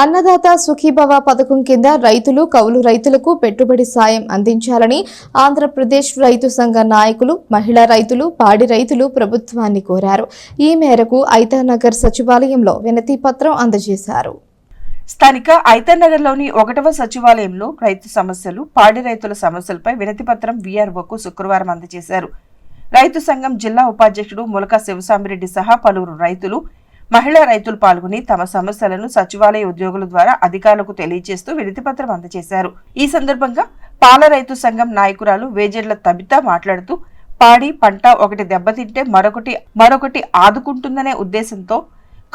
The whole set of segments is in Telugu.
అన్నదాత సుఖీభవ పథకం కింద రైతులు కౌలు రైతులకు పెట్టుబడి సాయం అందించాలని ఆంధ్రప్రదేశ్ రైతు సంఘ నాయకులు మహిళా రైతులు పాడి రైతులు ప్రభుత్వాన్ని కోరారు. ఈ మేరకు ఐతానగర్ సచివాలయంలో వినతి పత్రం అందజేశారు. స్థానిక ఐతన్నగర్లోని ఒకటవ సచివాలయంలో రైతు సమస్యలు పాడి రైతుల సమస్యలపై వినతిపత్రం వీఆర్ఓకు శుక్రవారం అందజేశారు. రైతు సంఘం జిల్లా ఉపాధ్యక్షుడు ములక శివసామిరెడ్డి సహా పలువురు రైతులు మహిళా రైతులు పాల్గొని తమ సమస్యలను సచివాలయ ఉద్యోగుల ద్వారా అధికారులకు తెలియజేస్తూ వినతిపత్రం అందజేశారు. ఈ సందర్భంగా పాల రైతు సంఘం నాయకురాలు వేజెడ్ల తబిత మాట్లాడుతూ పాడి పంట ఒకటి దెబ్బతింటే మరొకటి మరొకటి ఆదుకుంటుందనే ఉద్దేశంతో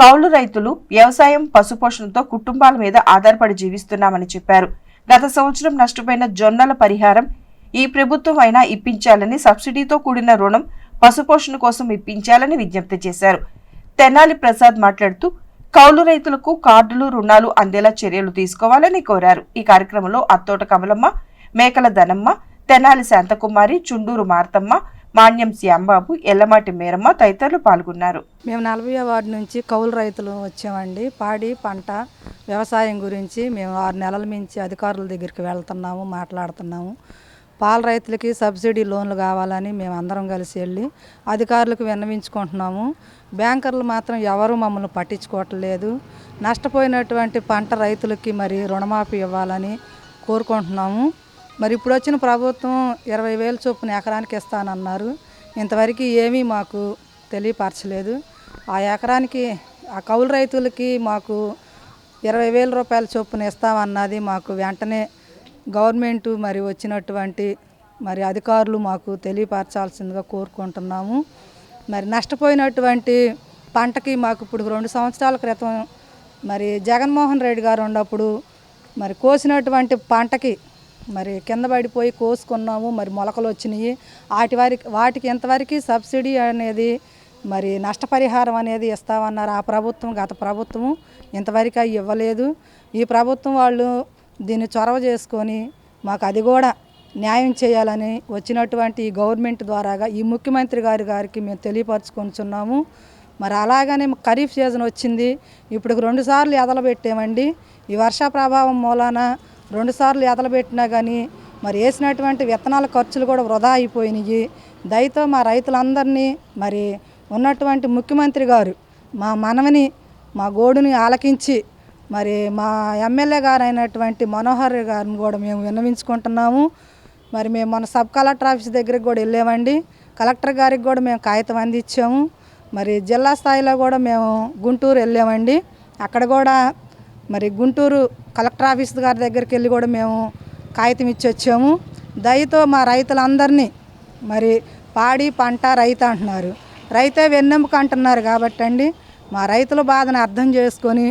కౌలు రైతులు వ్యవసాయం పశుపోషణతో కుటుంబాల మీద ఆధారపడి జీవిస్తున్నామని చెప్పారు. గత సంవత్సరం నష్టపోయిన జొన్నల పరిహారం ఈ ప్రభుత్వం అయినా ఇప్పించాలని సబ్సిడీతో కూడిన రుణం పశుపోషణ కోసం ఇప్పించాలని విజ్ఞప్తి చేశారు. తెనాలి ప్రసాద్ మాట్లాడుతూ కౌలు రైతులకు కార్డులు రుణాలు అందేలా చర్యలు తీసుకోవాలని కోరారు. ఈ కార్యక్రమంలో అత్తోట కమలమ్మ మేకల ధనమ్మ తెనాలి శాంతకుమారి చుండూరు మార్తమ్మ మాన్యం శ్యాంబాబు ఎల్లమాటి మేరమ్మ తదితరులు పాల్గొన్నారు. మేము నలభై వార్డు నుంచి కౌలు రైతులు వచ్చామండి. పాడి పంట వ్యవసాయం గురించి మేము ఆరు నెలల మించి అధికారుల దగ్గరికి వెళ్తున్నాము మాట్లాడుతున్నాము. పాల రైతులకి సబ్సిడీ లోన్లు కావాలని మేము అందరం కలిసి వెళ్ళి అధికారులకు విన్నవించుకుంటున్నాము. బ్యాంకర్లు మాత్రం ఎవరు మమ్మల్ని పట్టించుకోవట్లేదు నష్టపోయినటువంటి పంట రైతులకి మరి రుణమాఫీ ఇవ్వాలని కోరుకుంటున్నాము. మరి ఇప్పుడు వచ్చిన ప్రభుత్వం ఇరవై వేలు చొప్పున ఎకరానికి ఇస్తానన్నారు. ఇంతవరకు ఏమీ మాకు తెలియపరచలేదు. ఆ ఎకరానికి ఆ కౌలు రైతులకి మాకు ఇరవై వేల రూపాయల చొప్పున ఇస్తామన్నది మాకు వెంటనే గవర్నమెంట్ మరి వచ్చినటువంటి మరి అధికారులు మాకు తెలియపరచాల్సిందిగా కోరుకుంటున్నాము. మరి నష్టపోయినటువంటి పంటకి మాకు ఇప్పుడు రెండు సంవత్సరాల క్రితం మరి జగన్మోహన్ రెడ్డి గారు ఉన్నప్పుడు మరి కోసినటువంటి పంటకి మరి కింద పడిపోయి కోసుకున్నాము. మరి మొలకలు వచ్చినాయి. వాటి వారికి వాటికి ఎంతవరకు సబ్సిడీ అనేది మరి నష్టపరిహారం అనేది ఇస్తామన్నారు ఆ ప్రభుత్వం గత ప్రభుత్వం. ఇంతవరకు అవి ఇవ్వలేదు. ఈ ప్రభుత్వం వాళ్ళు దీన్ని చొరవ చేసుకొని మాకు అది కూడా న్యాయం చేయాలని వచ్చినటువంటి ఈ గవర్నమెంట్ ద్వారాగా ఈ ముఖ్యమంత్రి గారి గారికి మేము తెలియపరచుకుంటున్నాము. మరి అలాగనే ఖరీఫ్ సీజన్ వచ్చింది. ఇప్పుడు రెండు సార్లు ఎదలబెట్టామండి ఈ వర్ష ప్రభావం మూలాన రెండు సార్లు ఎదలబెట్టినా కానీ మరి వేసినటువంటి విత్తనాల ఖర్చులు కూడా వృధా అయిపోయినాయి. దయతో మా రైతులందరినీ మరి ఉన్నటువంటి ముఖ్యమంత్రి గారు మా మనవని మా గోడుని ఆలకించి మరి మా ఎమ్మెల్యే గారు అయినటువంటి మనోహర్ గారిని కూడా మేము విన్నవించుకుంటున్నాము. మరి మేము మన సబ్ కలెక్టర్ ఆఫీస్ దగ్గరికి కూడా వెళ్ళామండి. కలెక్టర్ గారికి కూడా మేము కాగితం అందించాము. మరి జిల్లా స్థాయిలో కూడా మేము గుంటూరు వెళ్ళామండి. అక్కడ కూడా మరి గుంటూరు కలెక్టర్ ఆఫీస్ గారి దగ్గరికి వెళ్ళి కూడా మేము కాగితం ఇచ్చి వచ్చాము. దయతో మా రైతులందరినీ మరి పాడి పంట రైతు అంటున్నారు. రైతే వెన్నెముక అంటున్నారు కాబట్టి అండి. మా రైతుల బాధను అర్థం చేసుకొని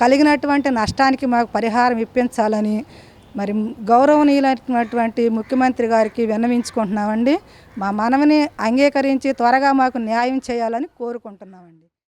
కలిగినటువంటి నష్టానికి మాకు పరిహారం ఇప్పించాలని మరి గౌరవనీయులైనటువంటి ముఖ్యమంత్రి గారికి విన్నవించుకుంటున్నామండి. మా మనవిని అంగీకరించి త్వరగా మాకు న్యాయం చేయాలని కోరుకుంటున్నామండి.